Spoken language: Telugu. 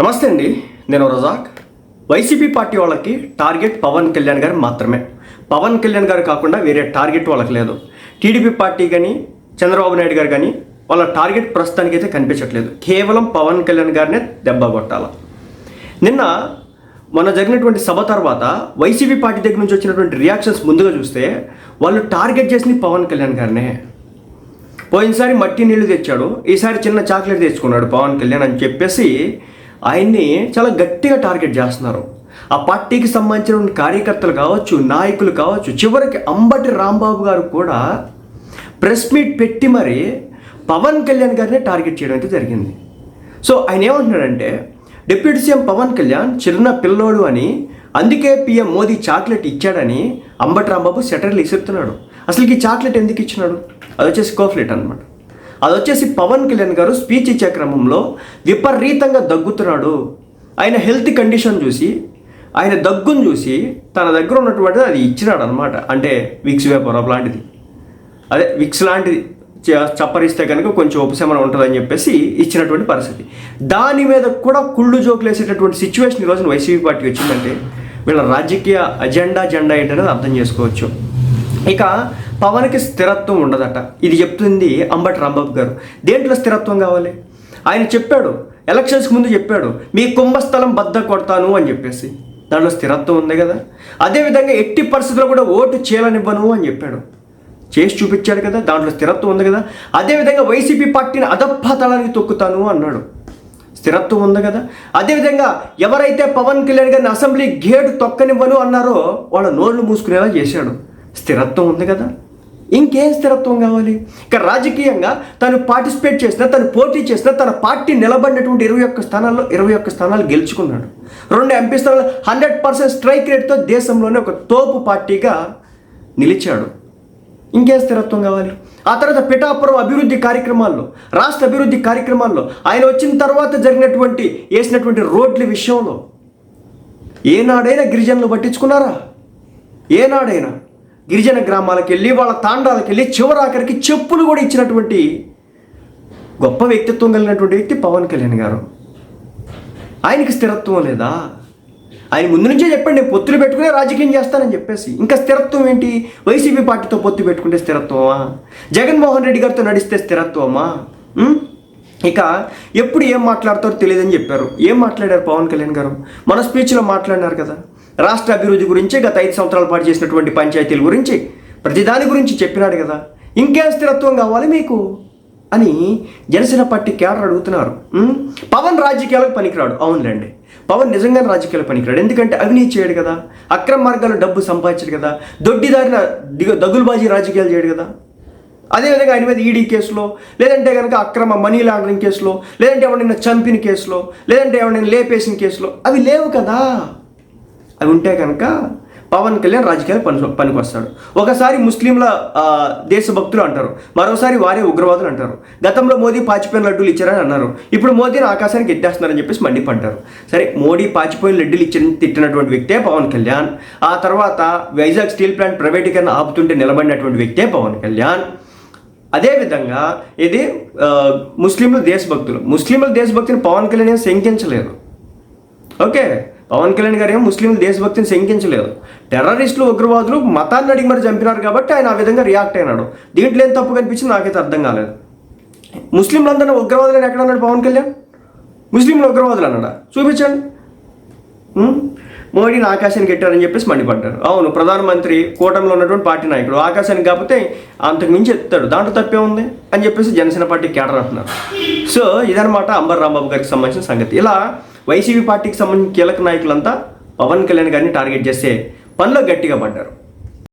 నమస్తే అండి నేను రజాక్. వైసీపీ పార్టీ వాళ్ళకి టార్గెట్ పవన్ కళ్యాణ్ గారు మాత్రమే. పవన్ కళ్యాణ్ గారు కాకుండా వేరే టార్గెట్ వాళ్ళకి లేదు. టీడీపీ పార్టీ కానీ చంద్రబాబు నాయుడు గారు కానీ వాళ్ళ టార్గెట్ ప్రస్తుతానికి అయితే కనిపించట్లేదు. కేవలం పవన్ కళ్యాణ్ గారినే దెబ్బ కొట్టాల. నిన్న మొన్న జరిగినటువంటి సభ తర్వాత వైసీపీ పార్టీ దగ్గర నుంచి వచ్చినటువంటి రియాక్షన్స్ ముందుగా చూస్తే వాళ్ళు టార్గెట్ చేసింది పవన్ కళ్యాణ్ గారినే. పోయినసారి మట్టి నీళ్ళు తెచ్చాడు ఈసారి చిన్న చాక్లెట్ తెచ్చుకున్నాడు పవన్ కళ్యాణ్ అని చెప్పేసి ఆయన్ని చాలా గట్టిగా టార్గెట్ చేస్తున్నారు. ఆ పార్టీకి సంబంధించిన కార్యకర్తలు కావచ్చు నాయకులు కావచ్చు చివరికి అంబటి రాంబాబు గారు కూడా ప్రెస్ మీట్ పెట్టి మరి పవన్ కళ్యాణ్ గారినే టార్గెట్ చేయడం అయితే జరిగింది. సో ఆయన ఏమంటున్నాడంటే డిప్యూటీ సీఎం పవన్ కళ్యాణ్ చిన్న పిల్లోడు అని అందుకే పిఎం మోదీ చాక్లెట్ ఇచ్చాడని అంబటి రాంబాబు సెటర్లు ఇసురుతున్నాడు. అసలు ఈ చాక్లెట్ ఎందుకు ఇచ్చినాడు? అది వచ్చేసి కోఫ్లెట్ అనమాట అది వచ్చేసి పవన్ కళ్యాణ్ గారు స్పీచ్ ఇచ్చే క్రమంలో విపరీతంగా దగ్గుతున్నాడు. ఆయన హెల్త్ కండిషన్ చూసి ఆయన దగ్గును చూసి తన దగ్గర ఉన్నటువంటిది అది ఇచ్చినాడు అనమాట అంటే విక్స్ వేపర్ లాంటిది అదే విక్స్ లాంటిది చప్పరిస్తే కనుక కొంచెం ఉపశమనం ఉంటుందని చెప్పేసి ఇచ్చినటువంటి పరిస్థితి. దాని మీద కూడా కుళ్ళు జోకులు వేసేటటువంటి సిచ్యువేషన్ ఈరోజు వైసీపీ పార్టీ వచ్చిందంటే వీళ్ళ రాజకీయ అజెండా జెండా ఏంటనేది అర్థం చేసుకోవచ్చు. ఇక పవన్కి స్థిరత్వం ఉండదట. ఇది చెప్తుంది అంబటి రాంబాబు గారు. దేంట్లో స్థిరత్వం కావాలి? ఆయన చెప్పాడు ఎలక్షన్స్కి ముందు చెప్పాడు మీ కుంభస్థలం బద్ద కొడతాను అని చెప్పేసి. దాంట్లో స్థిరత్వం ఉంది కదా. అదేవిధంగా ఎట్టి పరిస్థితుల్లో కూడా ఓటు చేయాలనివ్వను అని చెప్పాడు. చేసి చూపించాడు కదా దాంట్లో స్థిరత్వం ఉంది కదా. అదేవిధంగా వైసీపీ పార్టీని అధపాతాళానికి తొక్కుతాను అన్నాడు. స్థిరత్వం ఉంది కదా. అదేవిధంగా ఎవరైతే పవన్ కళ్యాణ్ గారిని అసెంబ్లీ గేటు తొక్కనివ్వను అన్నారో వాళ్ళ నోళ్ళు మూసుకునేలా చేశాడు. స్థిరత్వం ఉంది కదా. ఇంకేం స్థిరత్వం కావాలి. ఇక రాజకీయంగా తను పార్టిసిపేట్ చేసిన తను పోటీ చేసిన తన పార్టీ నిలబడినటువంటి ఇరవై ఒక్క స్థానాల్లో ఇరవై ఒక్క స్థానాలు గెలుచుకున్నాడు. రెండు ఎంపీ స్థానాలు హండ్రెడ్ పర్సెంట్ స్ట్రైక్ రేట్తో దేశంలోనే ఒక తోపు పార్టీగా నిలిచాడు. ఇంకేం స్థిరత్వం కావాలి. ఆ తర్వాత పిఠాపురం అభివృద్ధి కార్యక్రమాల్లో రాష్ట్ర అభివృద్ధి కార్యక్రమాల్లో ఆయన వచ్చిన తర్వాత జరిగినటువంటి వేసినటువంటి రోడ్ల విషయంలో ఏనాడైనా గిరిజనులు పట్టించుకున్నారా? ఏనాడైనా? గిరిజన గ్రామాలకు వెళ్ళి వాళ్ళ తాండాలకు వెళ్ళి చివరాఖరికి చెప్పులు కూడా ఇచ్చినటువంటి గొప్ప వ్యక్తిత్వం కలిగినటువంటి వ్యక్తి పవన్ కళ్యాణ్ గారు. ఆయనకి స్థిరత్వం లేదా? ఆయన ముందు నుంచే చెప్పండి నేను పొత్తులు పెట్టుకునే రాజకీయం చేస్తానని చెప్పేసి. ఇంకా స్థిరత్వం ఏంటి? వైసీపీ పార్టీతో పొత్తు పెట్టుకుంటే స్థిరత్వమా? జగన్మోహన్ రెడ్డి గారితో నడిస్తే స్థిరత్వమా? ఇక ఎప్పుడు ఏం మాట్లాడతారో తెలియదని చెప్పారు. ఏం మాట్లాడారు పవన్ కళ్యాణ్ గారు? మన స్పీచ్లో మాట్లాడినారు కదా. రాష్ట్ర అభివృద్ధి గురించి గత ఐదు సంవత్సరాల పాటు చేసినటువంటి పంచాయతీల గురించి ప్రతిదాని గురించి చెప్పినాడు కదా. ఇంకేం స్థిరత్వం కావాలి మీకు? అని జనసేన పార్టీ కేడర్ అడుగుతున్నారు. పవన్ రాజకీయాలకు పనికిరాడు. అవునులేండి. పవన్ నిజంగానే రాజకీయాలకు పనికిరాడు. ఎందుకంటే అవినీతి చేయడు కదా. అక్రమ మార్గాల్లో డబ్బు సంపాదించడు కదా. దొడ్డిదారిన దిగ దగులుబాజీ రాజకీయాలు చేయడు కదా. అదేవిధంగా ఆయన మీద ఈడీ కేసులో లేదంటే కనుక అక్రమ మనీ లాండరింగ్ కేసులో లేదంటే ఎవరైనా చంపిన కేసులో లేదంటే ఎవరైనా లేపేసిన కేసులో అవి లేవు కదా. అవి ఉంటే కనుక పవన్ కళ్యాణ్ రాజకీయాలు పని పనికి వస్తాడు ఒకసారి ముస్లింల దేశభక్తులు అంటారు. మరోసారి వారే ఉగ్రవాదులు అంటారు. గతంలో మోదీ పాచిపోయిన లడ్డూలు ఇచ్చారని అన్నారు. ఇప్పుడు మోదీని ఆకాశానికి ఎత్తేస్తున్నారని చెప్పేసి మండిపంటారు సరే మోడీ పాచిపోయిన లడ్డూలు ఇచ్చిన తిట్టినటువంటి వ్యక్తే పవన్ కళ్యాణ్. ఆ తర్వాత వైజాగ్ స్టీల్ ప్లాంట్ ప్రైవేటీకరణ ఆపుతుంటే నిలబడినటువంటి వ్యక్తే పవన్ కళ్యాణ్. అదేవిధంగా ఇది ముస్లింలు దేశభక్తులు. ముస్లింల దేశభక్తిని పవన్ కళ్యాణ్ శంకించలేదు. ఓకే? పవన్ కళ్యాణ్ గారు ఏమో ముస్లింలు దేశభక్తిని శంకించలేదు. టెర్రరిస్టులు ఉగ్రవాదులు మతాన్ని అడిగి మరి చంపినారు కాబట్టి ఆయన ఆ విధంగా రియాక్ట్ అయినాడు. దీంట్లో ఏం తప్పు కనిపించింది నాకైతే అర్థం కాలేదు. ముస్లింలందరూ ఉగ్రవాదులని ఎక్కడ అన్నాడు పవన్ కళ్యాణ్? ముస్లింలు ఉగ్రవాదులు అన్నాడా? చూపించండి. మోడీని ఆకాశానికి ఎట్టారని చెప్పేసి మండిపడ్డారు. అవును ప్రధానమంత్రి కూటమిలో ఉన్నటువంటి పార్టీ నాయకుడు ఆకాశానికి కాకపోతే అంతకు మించి ఎత్తాడు. దాంట్లో తప్పే ఉంది అని చెప్పేసి జనసేన పార్టీ కేటర్ అంటున్నారు. సో ఇదనమాట అంబర్ రాంబాబు గారికి సంబంధించిన సంగతి. ఇలా వైసీపీ పార్టీకి సంబంధించిన కీలక నాయకులంతా పవన్ కళ్యాణ్ గారిని టార్గెట్ చేసే పనిలో గట్టిగా పడ్డారు.